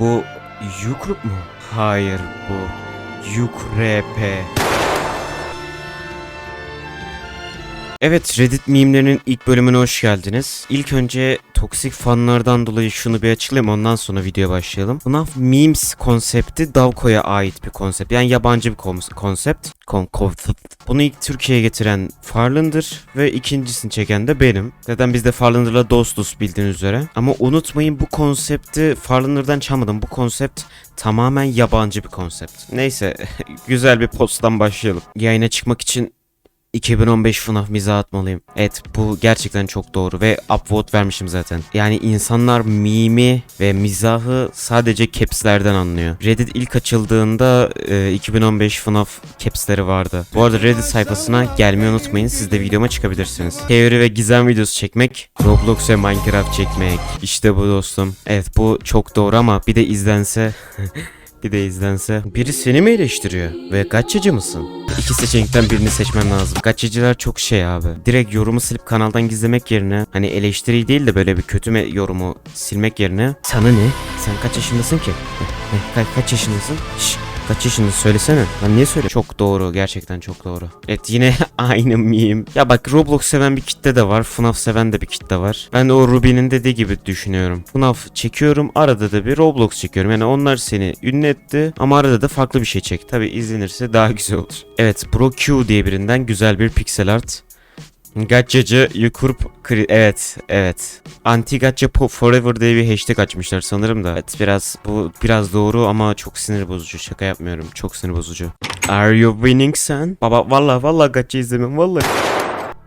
Bu Yukrup mu? Hayır bu Yukrep. Evet Reddit mimlerinin ilk bölümüne hoş geldiniz. İlk önce toksik fanlardan dolayı şunu bir açıklayayım ondan sonra videoya başlayalım. FNAF memes konsepti Davko'ya ait bir konsept. Yani yabancı bir kon- konsept. Kon-. Bunu ilk Türkiye'ye getiren Farlandır ve ikincisini çeken de benim. Zaten biz de Farlandır'la dostuz bildiğiniz üzere. Ama unutmayın bu konsepti Farlandır'dan çalmadım. Bu konsept tamamen yabancı bir konsept. Neyse güzel bir posttan başlayalım. Yayına çıkmak için 2015 FNAF mizah atmalıyım. Evet bu gerçekten çok doğru ve upvote vermişim zaten. Yani insanlar mimi ve mizahı sadece caps'lerden anlıyor. Reddit ilk açıldığında e, 2015 FNAF caps'leri vardı. Bu arada Reddit sayfasına gelmeyi unutmayın. Siz de videoma çıkabilirsiniz. Teori ve gizem videosu çekmek, Roblox ve Minecraft çekmek. İşte bu dostum. Evet bu çok doğru ama bir de izlense... Bir de izlense. Biri seni mi eleştiriyor? Ve gaçacı mısın? İki seçenekten birini seçmen lazım. Gaçacılar çok şey abi. Direkt yorumu silip kanaldan gizlemek yerine hani eleştiri değil de böyle bir kötü yorumu silmek yerine sana ne? Sen kaç yaşındasın ki? Ka- kaç yaşındasın? Şşş Kaç yaşındasın söylesene. Lan niye söyle? Çok doğru. Gerçekten çok doğru. Evet yine aynı miyim. Ya bak Roblox seven bir kitle de var. FNAF seven de bir kitle var. Ben de o Ruby'nin dediği gibi düşünüyorum. FNAF çekiyorum. Arada da bir Roblox çekiyorum. Yani onlar seni ünlü etti. Ama arada da farklı bir şey çek. Tabi izlenirse daha güzel olur. Evet Pro Q diye birinden güzel bir pixel art. Gaccacı Yukurp Kri... Evet, evet. Anti Gacca Forever diye bir hashtag açmışlar sanırım da. Evet biraz bu biraz doğru ama çok sinir bozucu. Şaka yapmıyorum. Çok sinir bozucu. Are you winning sen? Baba valla valla Gacca izlemem valla.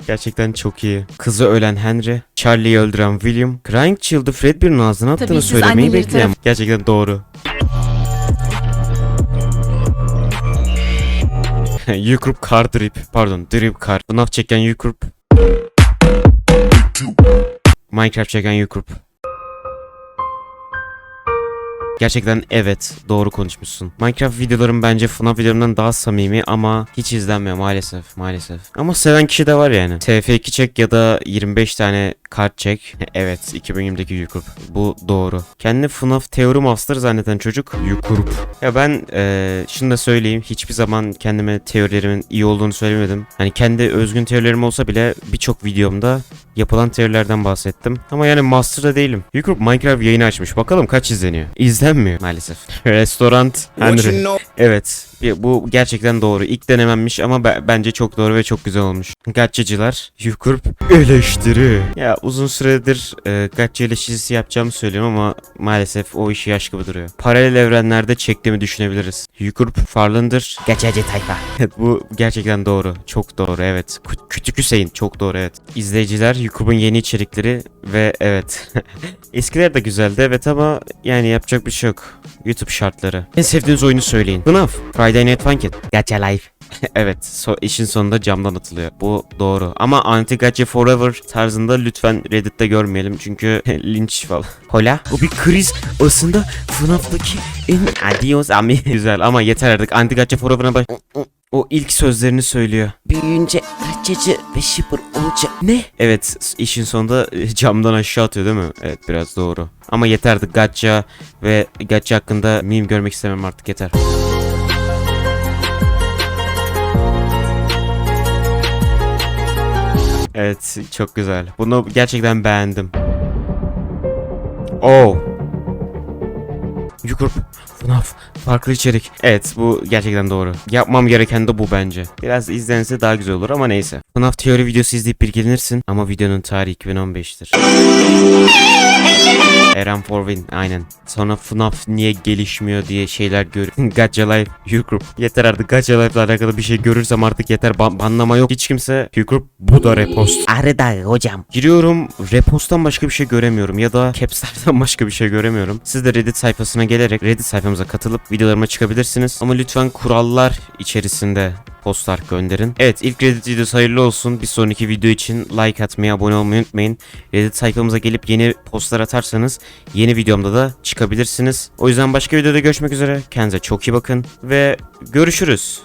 Gerçekten çok iyi. Kızı ölen Henry, Charlie'yi öldüren William, Crying Child'ı Fredbear'ın ağzına Tabii attığını siz söylemeyi bekleyen. Gerçekten doğru. Yukrup Car Drip. Pardon Drip Car. FNAF çeken Yukrup. Minecraft çeken Yukrup. Gerçekten evet doğru konuşmuşsun. Minecraft videolarım bence FNAF videolarımdan daha samimi ama hiç izlenmiyor maalesef maalesef. Ama seven kişi de var yani. TF2 çek ya da 25 tane kart çek. evet 2020'deki Yukrup. Bu doğru. Kendi FNAF teori master zanneden çocuk Yukrup. Ya ben eee şunu da söyleyeyim. Hiçbir zaman kendime teorilerimin iyi olduğunu söylemedim. Hani kendi özgün teorilerim olsa bile birçok videomda yapılan teorilerden bahsettim. Ama yani master'da değilim. Yukrup Minecraft yayını açmış. Bakalım kaç izleniyor. İzlenmiyor maalesef. Restaurant Henry. Evet. Bu gerçekten doğru. İlk denememmiş ama be- bence çok doğru ve çok güzel olmuş. Gatçacılar. Yukurp. Eleştiri. Ya uzun süredir e, Gatçı eleştirisi yapacağımı söylüyorum ama maalesef o işi yaş gibi duruyor. Paralel evrenlerde çektiğimi düşünebiliriz. Yukurp Farlandır. Gatçacı tayfa. Bu gerçekten doğru. Çok doğru evet. Kü- Küçük Hüseyin çok doğru evet. İzleyiciler Yukurp'un yeni içerikleri ve evet. Eskiler de güzeldi evet ama yani yapacak bir şey yok. YouTube şartları. En sevdiğiniz oyunu söyleyin. FNAF. Friday Night Funkin'. Gacha Life. evet so işin sonunda camdan atılıyor. Bu doğru. Ama Anti Gacha Forever tarzında lütfen Reddit'te görmeyelim. Çünkü linç falan. Hola. Bu bir kriz. Aslında FNAF'taki en adios ami. Güzel ama yeter artık. Anti Gacha Forever'a baş... O ilk sözlerini söylüyor. Büyüyünce kaçıcı ve shipper olacak. Ne? Evet işin sonunda e, camdan aşağı atıyor değil mi? Evet biraz doğru. Ama yeterdi Gacha ve Gacha hakkında meme görmek istemem artık yeter. Evet çok güzel. Bunu gerçekten beğendim. Oh. Yukurp. FNAF. Farklı içerik. Evet bu gerçekten doğru. Yapmam gereken de bu bence. Biraz izlense daha güzel olur ama neyse. FNAF teori videosu izleyip bilgilenirsin ama videonun tarihi 2015'tir. Eren Forvin aynen. Sonra FNAF niye gelişmiyor diye şeyler gör. Gacha Life, Hugroup. Yeter artık Gacha Life'la alakalı bir şey görürsem artık yeter. Ban- banlama yok. Hiç kimse Hugroup bu da repost. Arada hocam. Giriyorum reposttan başka bir şey göremiyorum ya da caps'lerden başka bir şey göremiyorum. Siz de Reddit sayfasına gelerek Reddit sayfamıza katılıp videolarıma çıkabilirsiniz. Ama lütfen kurallar içerisinde postlar gönderin. Evet ilk Reddit videosu hayırlı olsun. Bir sonraki video için like atmayı, abone olmayı unutmayın. Reddit sayfamıza gelip yeni postlar atarsanız yeni videomda da çıkabilirsiniz. O yüzden başka videoda görüşmek üzere. Kendinize çok iyi bakın ve görüşürüz.